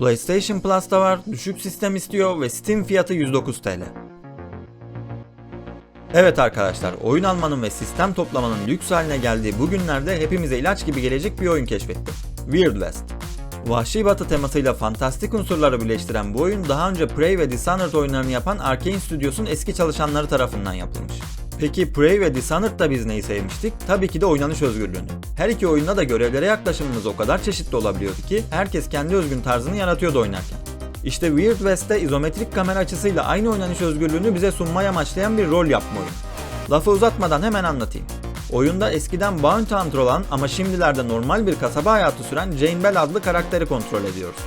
PlayStation Plus'ta var, düşük sistem istiyor ve Steam fiyatı 109 TL. Evet arkadaşlar, oyun almanın ve sistem toplamanın lüks haline geldiği bu günlerde hepimize ilaç gibi gelecek bir oyun keşfettim. Weird West. Vahşi Batı temasıyla fantastik unsurları birleştiren bu oyun daha önce Prey ve Dishonored oyunlarını yapan Arkane Studios'un eski çalışanları tarafından yapılmış. Peki Prey ve Dishonored'da biz neyi sevmiştik? Tabii ki de oynanış özgürlüğünü. Her iki oyunda da görevlere yaklaşımımız o kadar çeşitli olabiliyordu ki herkes kendi özgün tarzını yaratıyordu oynarken. İşte Weird West'te izometrik kamera açısıyla aynı oynanış özgürlüğünü bize sunmayı amaçlayan bir rol yapma oyunu. Lafı uzatmadan hemen anlatayım. Oyunda eskiden Bounty Hunter olan ama şimdilerde normal bir kasaba hayatı süren Jane Bell adlı karakteri kontrol ediyoruz.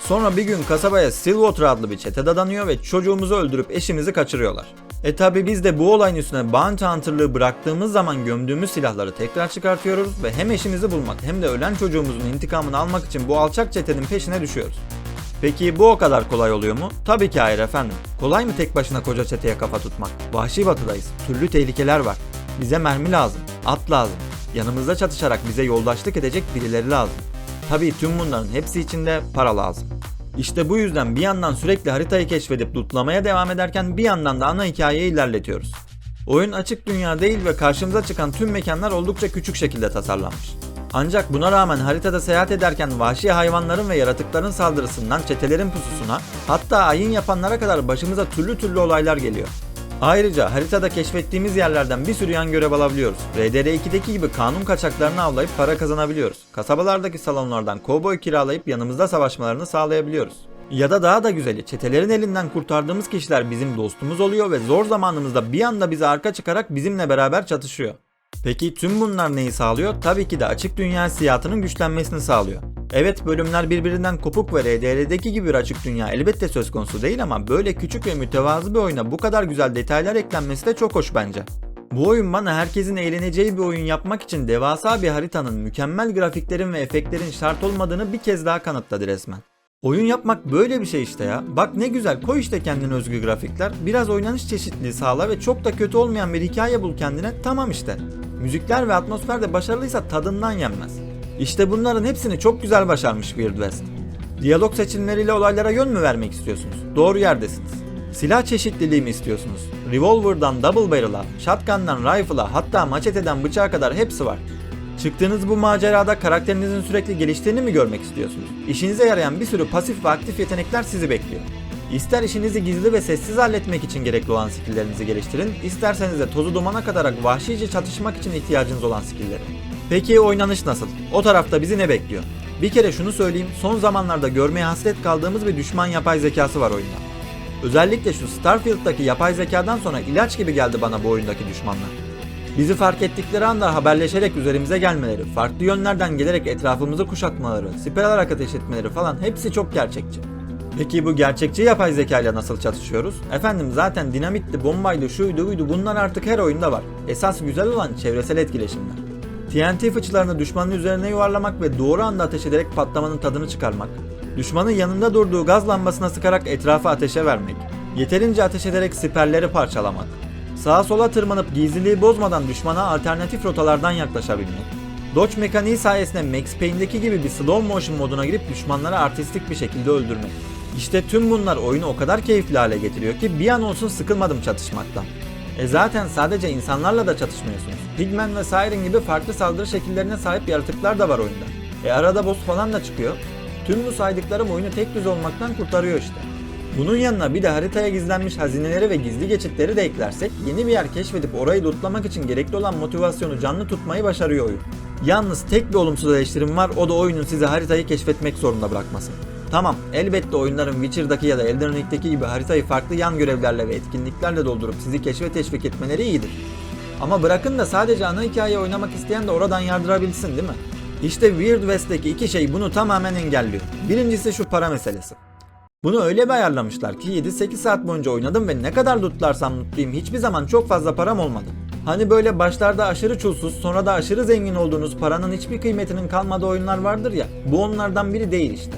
Sonra bir gün kasabaya Stillwater adlı bir çete dadanıyor ve çocuğumuzu öldürüp eşimizi kaçırıyorlar. E tabi biz de bu olayın üstüne Bounty Hunter'lığı bıraktığımız zaman gömdüğümüz silahları tekrar çıkartıyoruz ve hem eşimizi bulmak hem de ölen çocuğumuzun intikamını almak için bu alçak çetenin peşine düşüyoruz. Peki bu o kadar kolay oluyor mu? Tabii ki hayır efendim. Kolay mı tek başına koca çeteye kafa tutmak? Vahşi batıdayız. Türlü tehlikeler var. Bize mermi lazım, at lazım. Yanımızda çatışarak bize yoldaşlık edecek birileri lazım. Tabii tüm bunların hepsi için de para lazım. İşte bu yüzden bir yandan sürekli haritayı keşfedip lootlamaya devam ederken bir yandan da ana hikayeyi ilerletiyoruz. Oyun açık dünya değil ve karşımıza çıkan tüm mekanlar oldukça küçük şekilde tasarlanmış. Ancak buna rağmen haritada seyahat ederken vahşi hayvanların ve yaratıkların saldırısından çetelerin pususuna, hatta ayin yapanlara kadar başımıza türlü türlü olaylar geliyor. Ayrıca haritada keşfettiğimiz yerlerden bir sürü yan görev alabiliyoruz. RDR2'deki gibi kanun kaçaklarını avlayıp para kazanabiliyoruz. Kasabalardaki salonlardan kovboy kiralayıp yanımızda savaşmalarını sağlayabiliyoruz. Ya da daha da güzeli çetelerin elinden kurtardığımız kişiler bizim dostumuz oluyor ve zor zamanımızda bir anda bize arka çıkarak bizimle beraber çatışıyor. Peki tüm bunlar neyi sağlıyor? Tabii ki de açık dünya hissiyatının güçlenmesini sağlıyor. Evet bölümler birbirinden kopuk ve RDR'deki gibi bir açık dünya elbette söz konusu değil ama böyle küçük ve mütevazı bir oyuna bu kadar güzel detaylar eklenmesi de çok hoş bence. Bu oyun bana herkesin eğleneceği bir oyun yapmak için devasa bir haritanın, mükemmel grafiklerin ve efektlerin şart olmadığını bir kez daha kanıtladı resmen. Oyun yapmak böyle bir şey işte ya. Bak ne güzel koy işte kendine özgü grafikler. Biraz oynanış çeşitliliği sağla ve çok da kötü olmayan bir hikaye bul kendine. Tamam işte. Müzikler ve atmosfer de başarılıysa tadından yenmez. İşte bunların hepsini çok güzel başarmış Weird West. Diyalog seçimleriyle olaylara yön mü vermek istiyorsunuz? Doğru yerdesiniz. Silah çeşitliliği mi istiyorsunuz? Revolver'dan double barrel'a, shotgun'dan rifle'a hatta maçeteden bıçağa kadar hepsi var. Çıktığınız bu macerada karakterinizin sürekli geliştiğini mi görmek istiyorsunuz? İşinize yarayan bir sürü pasif ve aktif yetenekler sizi bekliyor. İster işinizi gizli ve sessiz halletmek için gerekli olan skilllerinizi geliştirin, isterseniz de tozu dumana kadarak vahşice çatışmak için ihtiyacınız olan skillleri. Peki oynanış nasıl? O tarafta bizi ne bekliyor? Bir kere şunu söyleyeyim, son zamanlarda görmeye hasret kaldığımız bir düşman yapay zekası var oyunda. Özellikle şu Starfield'daki yapay zekadan sonra ilaç gibi geldi bana bu oyundaki düşmanlar. Bizi fark ettikleri anda haberleşerek üzerimize gelmeleri, farklı yönlerden gelerek etrafımızı kuşatmaları, siper alarak ateş etmeleri falan hepsi çok gerçekçi. Peki bu gerçekçi yapay zeka ile nasıl çatışıyoruz? Efendim zaten dinamitti, bombaydı, şuydu buydu bunlar artık her oyunda var. Esas güzel olan çevresel etkileşimler. TNT fıçılarını düşmanın üzerine yuvarlamak ve doğru anda ateş ederek patlamanın tadını çıkarmak. Düşmanın yanında durduğu gaz lambasına sıkarak etrafı ateşe vermek. Yeterince ateş ederek siperleri parçalamak. Sağa sola tırmanıp gizliliği bozmadan düşmana alternatif rotalardan yaklaşabilmek. Dodge mekaniği sayesinde Max Payne'deki gibi bir slow motion moduna girip düşmanları artistik bir şekilde öldürmek. İşte tüm bunlar oyunu o kadar keyifli hale getiriyor ki bir an olsun sıkılmadım çatışmaktan. E zaten sadece insanlarla da çatışmıyorsunuz. Pigman ve Siren gibi farklı saldırı şekillerine sahip yaratıklar da var oyunda. E arada boss falan da çıkıyor. Tüm bu saydıklarım oyunu tek düz olmaktan kurtarıyor işte. Bunun yanına bir de haritaya gizlenmiş hazineleri ve gizli geçitleri de eklersek yeni bir yer keşfedip orayı lootlamak için gerekli olan motivasyonu canlı tutmayı başarıyor oyun. Yalnız tek bir olumsuz eleştirim var o da oyunun size haritayı keşfetmek zorunda bırakması. Tamam elbette oyunların Witcher'daki ya da Elden Ring'deki gibi haritayı farklı yan görevlerle ve etkinliklerle doldurup sizi keşfe teşvik etmeleri iyidir. Ama bırakın da sadece ana hikayeyi oynamak isteyen de oradan yardırabilsin değil mi? İşte Weird West'teki iki şey bunu tamamen engelliyor. Birincisi şu para meselesi. Bunu öyle bir ayarlamışlar ki 7-8 saat boyunca oynadım ve ne kadar lootlarsam mutluyum hiçbir zaman çok fazla param olmadı. Hani böyle başlarda aşırı çulsuz sonra da aşırı zengin olduğunuz paranın hiçbir kıymetinin kalmadığı oyunlar vardır ya bu onlardan biri değil işte.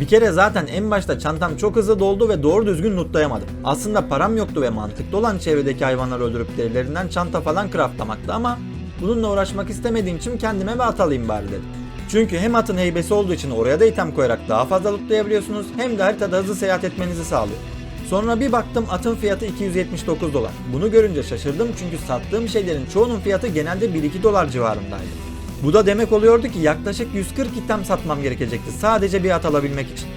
Bir kere zaten en başta çantam çok hızlı doldu ve doğru düzgün lootlayamadım. Aslında param yoktu ve mantıklı olan çevredeki hayvanları öldürüp derilerinden çanta falan craftlamaktı ama bununla uğraşmak istemediğim için kendime ve at alayım bari dedim. Çünkü hem atın heybesi olduğu için oraya da item koyarak daha fazla lootlayabiliyorsunuz hem de haritada hızlı seyahat etmenizi sağlıyor. Sonra bir baktım atın fiyatı 279 dolar. Bunu görünce şaşırdım çünkü sattığım şeylerin çoğunun fiyatı genelde 1-2 dolar civarındaydı. Bu da demek oluyordu ki yaklaşık 140 item satmam gerekecekti sadece bir at alabilmek için.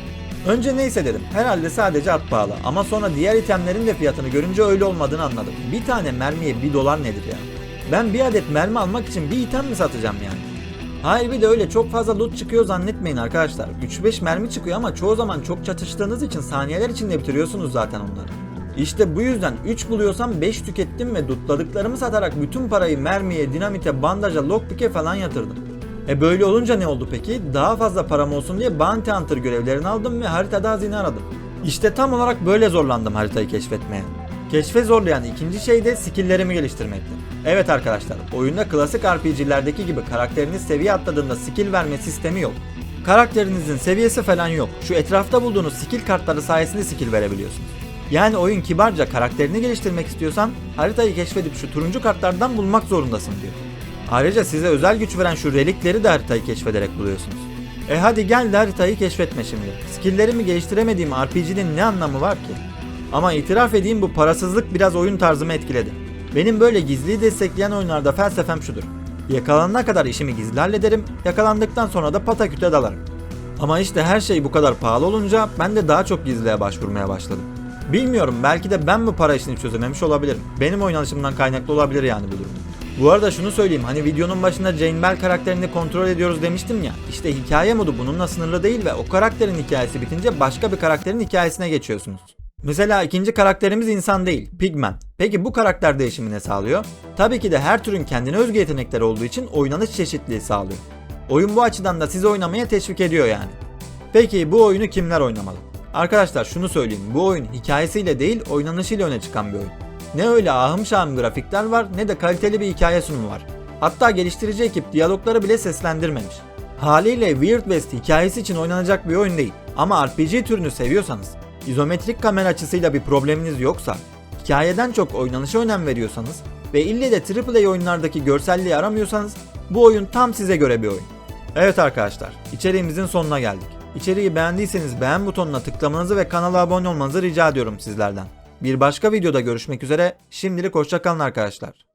Önce neyse dedim. Herhalde sadece at pahalı. Ama sonra diğer itemlerin de fiyatını görünce öyle olmadığını anladım. Bir tane mermiye 1 dolar nedir ya? Ben bir adet mermi almak için bir item mi satacağım yani? Hayır bir de öyle çok fazla loot çıkıyor zannetmeyin arkadaşlar. 3-5 mermi çıkıyor ama çoğu zaman çok çatıştığınız için saniyeler içinde bitiriyorsunuz zaten onları. İşte bu yüzden 3 buluyorsam 5 tükettim ve lootladıklarımı satarak bütün parayı mermiye, dinamite, bandaja, lockpick'e falan yatırdım. E böyle olunca ne oldu peki? Daha fazla param olsun diye Bounty Hunter görevlerini aldım ve haritada hazine aradım. İşte tam olarak böyle zorlandım haritayı keşfetmeye. Keşfe zorlayan ikinci şey de skilllerimi geliştirmekti. Evet arkadaşlar, oyunda klasik RPG'lerdeki gibi karakteriniz seviye atladığında skill verme sistemi yok. Karakterinizin seviyesi falan yok. Şu etrafta bulduğunuz skill kartları sayesinde skill verebiliyorsunuz. Yani oyun kibarca karakterini geliştirmek istiyorsan haritayı keşfedip şu turuncu kartlardan bulmak zorundasın diyor. Ayrıca size özel güç veren şu relikleri de haritayı keşfederek buluyorsunuz. E hadi gel de haritayı keşfetme şimdi. Skilllerimi geliştiremediğim RPG'nin ne anlamı var ki? Ama itiraf edeyim bu parasızlık biraz oyun tarzımı etkiledi. Benim böyle gizliyi destekleyen oyunlarda felsefem şudur. Yakalanana kadar işimi gizli hallederim, yakalandıktan sonra da pataküte dalarım. Ama işte her şey bu kadar pahalı olunca ben de daha çok gizliye başvurmaya başladım. Bilmiyorum belki de ben bu para işini çözememiş olabilirim. Benim oynanışımdan kaynaklı olabilir yani bu durum. Bu arada şunu söyleyeyim hani videonun başında Jane Bell karakterini kontrol ediyoruz demiştim ya. İşte hikaye modu bununla sınırlı değil ve o karakterin hikayesi bitince başka bir karakterin hikayesine geçiyorsunuz. Mesela ikinci karakterimiz insan değil, pigmen. Peki bu karakter değişimi ne sağlıyor? Tabii ki de her türün kendine özgü yetenekleri olduğu için oynanış çeşitliliği sağlıyor. Oyun bu açıdan da sizi oynamaya teşvik ediyor yani. Peki bu oyunu kimler oynamalı? Arkadaşlar şunu söyleyeyim. Bu oyun hikayesiyle değil oynanışıyla öne çıkan bir oyun. Ne öyle ahım şahım grafikler var ne de kaliteli bir hikaye sunumu var. Hatta geliştirici ekip diyalogları bile seslendirmemiş. Haliyle Weird West hikayesi için oynanacak bir oyun değil. Ama RPG türünü seviyorsanız, izometrik kamera açısıyla bir probleminiz yoksa, hikayeden çok oynanışa önem veriyorsanız ve ille de AAA oyunlardaki görselliği aramıyorsanız bu oyun tam size göre bir oyun. Evet arkadaşlar, içeriğimizin sonuna geldik. İçeriği beğendiyseniz beğen butonuna tıklamanızı ve kanala abone olmanızı rica ediyorum sizlerden. Bir başka videoda görüşmek üzere, şimdilik hoşçakalın arkadaşlar.